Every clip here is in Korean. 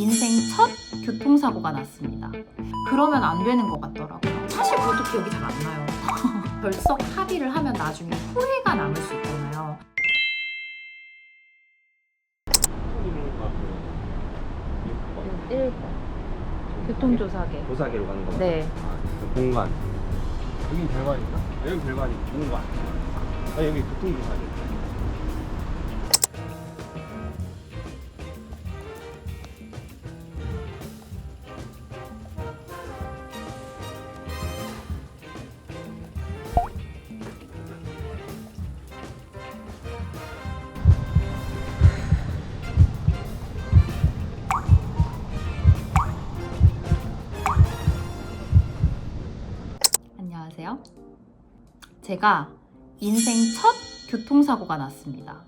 인생 첫 교통사고가 났습니다. 그러면 안 되는 것 같더라고요. 사실 그것도 기억이 잘 안 나요. 벌써 합의를 하면 나중에 후회가 남을 수 있잖아요. 음, 1번 교통조사계. 조사계로 가는 거 네. 아, 그 공간. 여긴 별관인가? 여기 별관이 공간. 아 여기 교통조사계. 제가 인생 첫 교통사고가 났습니다.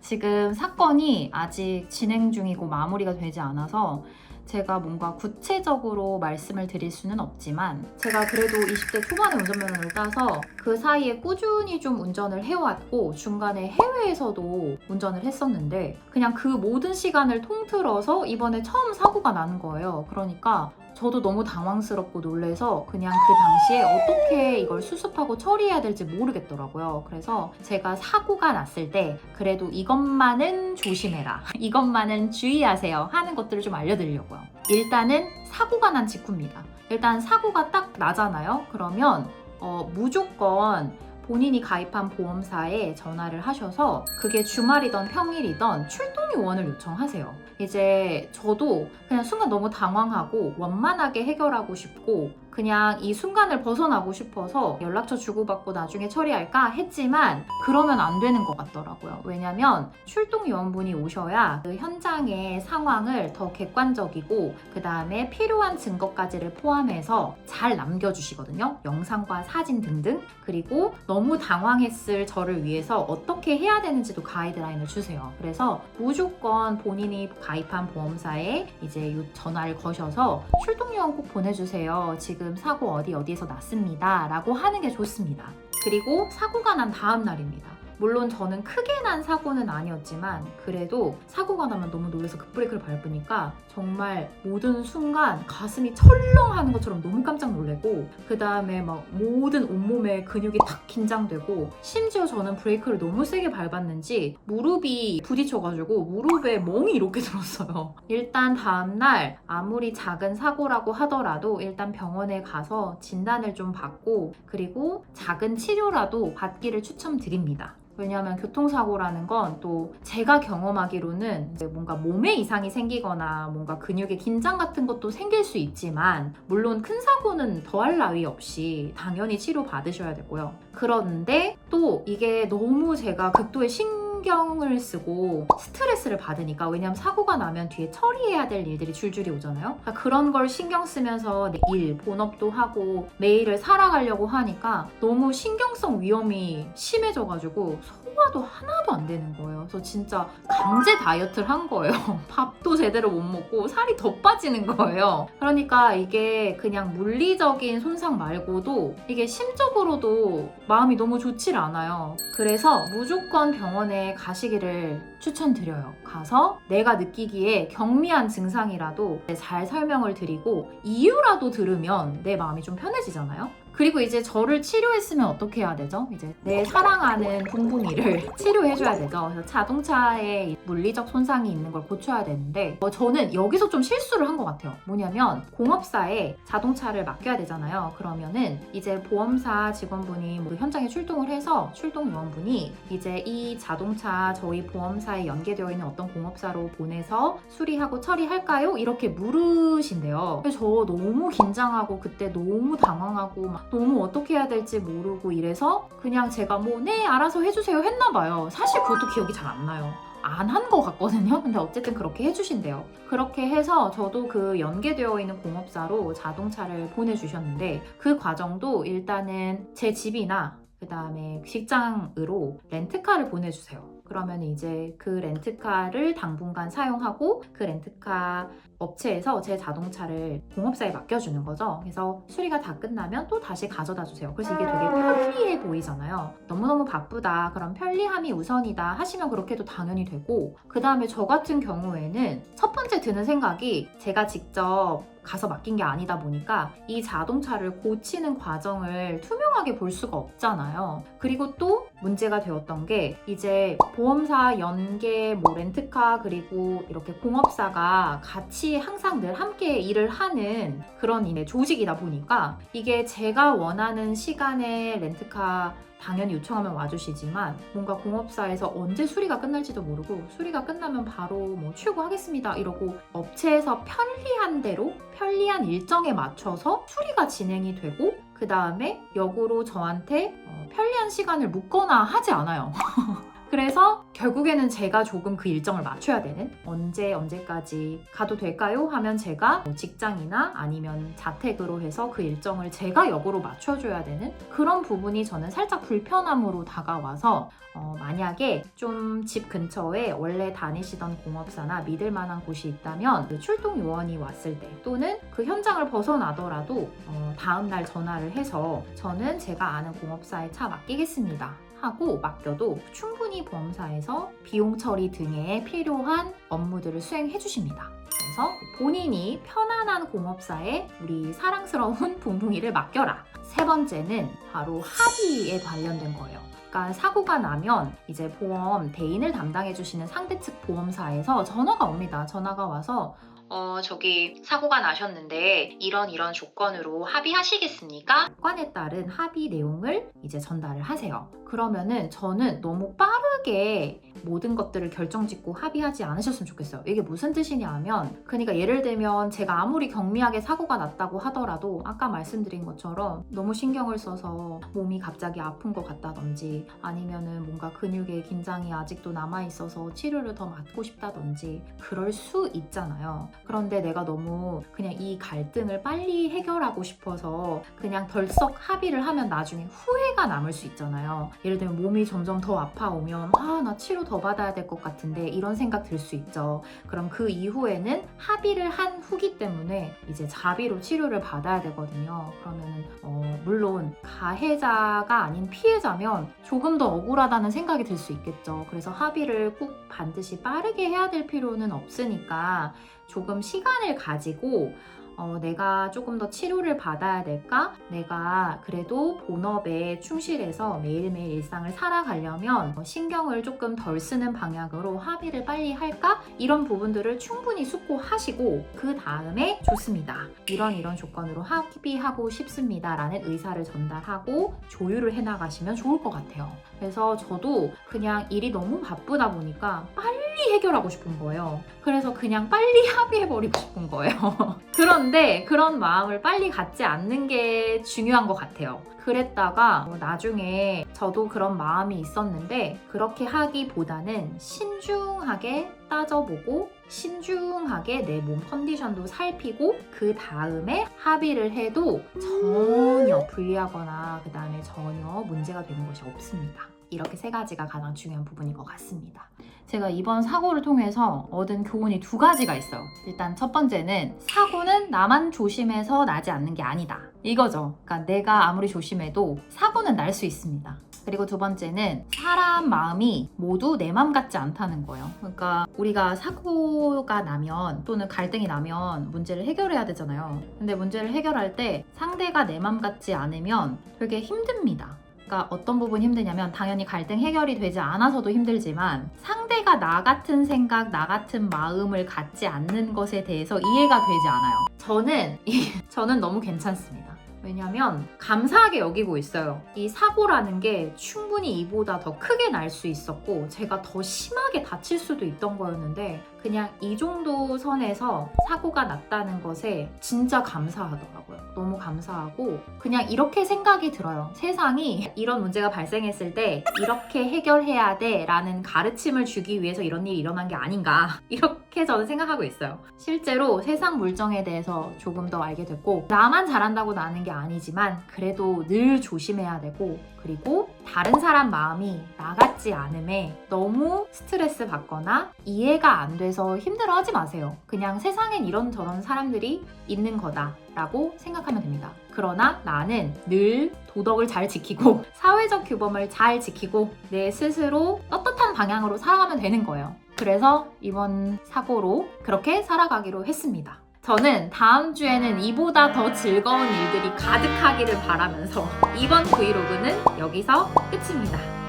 지금 사건이 아직 진행 중이고 마무리가 되지 않아서 제가 뭔가 구체적으로 말씀을 드릴 수는 없지만 제가 그래도 20대 초반에 운전면허를 따서 그 사이에 꾸준히 좀 운전을 해왔고 중간에 해외에서도 운전을 했었는데 그냥 그 모든 시간을 통틀어서 이번에 처음 사고가 나는 거예요. 그러니까 저도 너무 당황스럽고 놀래서 그냥 그 당시에 어떻게 이걸 수습하고 처리해야 될지 모르겠더라고요. 그래서 제가 사고가 났을 때 그래도 이것만은 조심해라. 이것만은 주의하세요. 하는 것들을 좀 알려드리려고요. 일단은 사고가 난 직후입니다. 일단 사고가 딱 나잖아요. 그러면 어, 무조건 본인이 가입한 보험사에 전화를 하셔서 그게 주말이던 평일이던 출동 요원을 요청하세요. 이제 저도 그냥 순간 너무 당황하고 원만하게 해결하고 싶고 그냥 이 순간을 벗어나고 싶어서 연락처 주고받고 나중에 처리할까 했지만 그러면 안 되는 것 같더라고요. 왜냐면 출동 요원분이 오셔야 그 현장의 상황을 더 객관적이고 그 다음에 필요한 증거까지를 포함해서 잘 남겨주시거든요. 영상과 사진 등등. 그리고 너무 당황했을 저를 위해서 어떻게 해야 되는지도 가이드라인을 주세요. 그래서 무조건 본인이 가입한 보험사에 이제 요 전화를 거셔서 출동 요원 꼭 보내주세요. 사고 어디 어디에서 났습니다. 라고 하는 게 좋습니다. 그리고 사고가 난 다음 날입니다. 물론 저는 크게 난 사고는 아니었지만 그래도 사고가 나면 너무 놀라서 급브레이크를 밟으니까 정말 모든 순간 가슴이 철렁하는 것처럼 너무 깜짝 놀래고 그 다음에 막 모든 온몸에 근육이 탁 긴장되고 심지어 저는 브레이크를 너무 세게 밟았는지 무릎이 부딪혀가지고 무릎에 멍이 이렇게 들었어요. 일단 다음날 아무리 작은 사고라고 하더라도 일단 병원에 가서 진단을 좀 받고 그리고 작은 치료라도 받기를 추천드립니다. 왜냐하면 교통사고라는 건 또 제가 경험하기로는 뭔가 몸에 이상이 생기거나 뭔가 근육에 긴장 같은 것도 생길 수 있지만 물론 큰 사고는 더할 나위 없이 당연히 치료 받으셔야 되고요. 그런데 또 이게 너무 제가 극도의 신 신경을 쓰고 스트레스를 받으니까 왜냐면 사고가 나면 뒤에 처리해야 될 일들이 줄줄이 오잖아요. 그러니까 그런 걸 신경 쓰면서 내 일, 본업도 하고 매일을 살아가려고 하니까 너무 신경성 위험이 심해져가지고 소화도 하나도 안 되는 거예요. 그래서 진짜 강제 다이어트를 한 거예요. 밥도 제대로 못 먹고 살이 더 빠지는 거예요. 그러니까 이게 그냥 물리적인 손상 말고도 이게 심적으로도 마음이 너무 좋질 않아요. 그래서 무조건 병원에 가시기를 추천드려요. 가서 내가 느끼기에 경미한 증상이라도 잘 설명을 드리고 이유라도 들으면 내 마음이 좀 편해지잖아요. 그리고 이제 저를 치료했으면 어떻게 해야 되죠? 이제 내 사랑하는 붕붕이를 치료해줘야 되죠. 그래서 자동차에 물리적 손상이 있는 걸 고쳐야 되는데 어, 저는 여기서 좀 실수를 한 것 같아요. 뭐냐면 공업사에 자동차를 맡겨야 되잖아요. 그러면은 이제 보험사 직원분이 뭐 현장에 출동을 해서 출동 요원분이 이제 이 자동차 저희 보험사에 연계되어 있는 어떤 공업사로 보내서 수리하고 처리할까요? 이렇게 물으신대요. 그래서 저 너무 긴장하고 그때 너무 당황하고 막 너무 어떻게 해야 될지 모르고 이래서 그냥 제가 뭐 네 알아서 해주세요 했나 봐요. 사실 그것도 기억이 잘 안 나요. 안한것 같거든요. 근데 어쨌든 그렇게 해주신대요. 그렇게 해서 저도 그 연계되어 있는 공업사로 자동차를 보내주셨는데 그 과정도 일단은 제 집이나 그 다음에 직장으로 렌트카를 보내주세요. 그러면 이제 그 렌트카를 당분간 사용하고 그 렌트카 업체에서 제 자동차를 공업사에 맡겨주는 거죠. 그래서 수리가 다 끝나면 또 다시 가져다 주세요. 그래서 이게 되게 편리해 보이잖아요. 너무너무 바쁘다. 그럼 편리함이 우선이다 하시면 그렇게 해도 당연히 되고 그 다음에 저 같은 경우에는 첫 번째 드는 생각이 제가 직접 가서 맡긴 게 아니다 보니까 이 자동차를 고치는 과정을 투명하게 볼 수가 없잖아요. 그리고 또 문제가 되었던 게 이제 보험사 연계 뭐 렌트카 그리고 이렇게 공업사가 같이 항상 늘 함께 일을 하는 그런 이제 조직이다 보니까 이게 제가 원하는 시간에 렌트카 당연히 요청하면 와주시지만 뭔가 공업사에서 언제 수리가 끝날지도 모르고 수리가 끝나면 바로 뭐 출고하겠습니다 이러고 업체에서 편리한 대로 편리한 일정에 맞춰서 수리가 진행이 되고 그 다음에 역으로 저한테 어, 편리한 시간을 묻거나 하지 않아요. 그래서 결국에는 제가 조금 그 일정을 맞춰야 되는 언제 언제까지 가도 될까요? 하면 제가 뭐 직장이나 아니면 자택으로 해서 그 일정을 제가 역으로 맞춰줘야 되는 그런 부분이 저는 살짝 불편함으로 다가와서 어, 만약에 좀 집 근처에 원래 다니시던 공업사나 믿을 만한 곳이 있다면 그 출동 요원이 왔을 때 또는 그 현장을 벗어나더라도 어, 다음날 전화를 해서 저는 제가 아는 공업사에 차 맡기겠습니다. 하고 맡겨도 충분히 보험사에서 비용 처리 등에 필요한 업무들을 수행해 주십니다. 그래서 본인이 편안한 공업사에 우리 사랑스러운 붕붕이를 맡겨라. 세 번째는 바로 합의에 관련된 거예요. 그러니까 사고가 나면 이제 보험 대인을 담당해 주시는 상대 측 보험사에서 전화가 옵니다. 전화가 와서 어, 저기 사고가 나셨는데 이런 이런 조건으로 합의하시겠습니까? 관에 따른 합의 내용을 이제 전달을 하세요. 그러면은 저는 너무 빠 르게 모든 것들을 결정짓고 합의하지 않으셨으면 좋겠어요. 이게 무슨 뜻이냐 하면 그러니까 예를 들면 제가 아무리 경미하게 사고가 났다고 하더라도 아까 말씀드린 것처럼 너무 신경을 써서 몸이 갑자기 아픈 것 같다든지 아니면은 뭔가 근육에 긴장이 아직도 남아 있어서 치료를 더 받고 싶다든지 그럴 수 있잖아요. 그런데 내가 너무 그냥 이 갈등을 빨리 해결하고 싶어서 그냥 덜썩 합의를 하면 나중에 후회가 남을 수 있잖아요. 예를 들면 몸이 점점 더 아파오면 아, 나 치료 더 받아야 될 것 같은데 이런 생각 들 수 있죠. 그럼 그 이후에는 합의를 한 후기 때문에 이제 자비로 치료를 받아야 되거든요. 그러면은 어, 물론 가해자가 아닌 피해자면 조금 더 억울하다는 생각이 들 수 있겠죠. 그래서 합의를 꼭 반드시 빠르게 해야 될 필요는 없으니까 조금 시간을 가지고 어, 내가 조금 더 치료를 받아야 될까? 내가 그래도 본업에 충실해서 매일매일 일상을 살아가려면 어, 신경을 조금 덜 쓰는 방향으로 합의를 빨리 할까? 이런 부분들을 충분히 숙고하시고 그 다음에 좋습니다. 이런 이런 조건으로 합의하고 싶습니다. 라는 의사를 전달하고 조율을 해나가시면 좋을 것 같아요. 그래서 저도 그냥 일이 너무 바쁘다 보니까 빨리 해결하고 싶은 거예요. 그래서 그냥 빨리 합의해버리고 싶은 거예요. 그런데 그런 마음을 빨리 갖지 않는 게 중요한 것 같아요. 그랬다가 뭐 나중에 저도 그런 마음이 있었는데 그렇게 하기보다는 신중하게 따져보고 신중하게 내 몸 컨디션도 살피고 그 다음에 합의를 해도 전혀 불리하거나 그 다음에 전혀 문제가 되는 것이 없습니다. 이렇게 세 가지가 가장 중요한 부분인 것 같습니다. 제가 이번 사고를 통해서 얻은 교훈이 두 가지가 있어요. 일단 첫 번째는 사고는 나만 조심해서 나지 않는 게 아니다. 이거죠. 그러니까 내가 아무리 조심해도 사고는 날 수 있습니다. 그리고 두 번째는 사람 마음이 모두 내맘 같지 않다는 거예요. 그러니까 우리가 사고가 나면 또는 갈등이 나면 문제를 해결해야 되잖아요. 근데 문제를 해결할 때 상대가 내맘 같지 않으면 되게 힘듭니다. 그러니까 어떤 부분이 힘드냐면 당연히 갈등 해결이 되지 않아서도 힘들지만 상대가 나 같은 생각, 나 같은 마음을 갖지 않는 것에 대해서 이해가 되지 않아요. 저는 이- 저는 너무 괜찮습니다. 왜냐면 감사하게 여기고 있어요. 이 사고라는 게 충분히 이보다 더 크게 날 수 있었고 제가 더 심하게 다칠 수도 있던 거였는데 그냥 이 정도 선에서 사고가 났다는 것에 진짜 감사하더라고요. 너무 감사하고 그냥 이렇게 생각이 들어요. 세상이 이런 문제가 발생했을 때 이렇게 해결해야 돼 라는 가르침을 주기 위해서 이런 일이 일어난 게 아닌가 이렇게 저는 생각하고 있어요. 실제로 세상 물정에 대해서 조금 더 알게 됐고 나만 잘한다고 나는 게게 아니지만 그래도 늘 조심해야 되고 그리고 다른 사람 마음이 나 같지 않음에 너무 스트레스 받거나 이해가 안 돼서 힘들어 하지 마세요. 그냥 세상엔 이런저런 사람들이 있는 거다 라고 생각하면 됩니다. 그러나 나는 늘 도덕을 잘 지키고 사회적 규범을 잘 지키고 내 스스로 떳떳한 방향으로 살아가면 되는 거예요. 그래서 이번 사고로 그렇게 살아가기로 했습니다. 저는 다음 주에는 이보다 더 즐거운 일들이 가득하기를 바라면서 이번 브이로그는 여기서 끝입니다.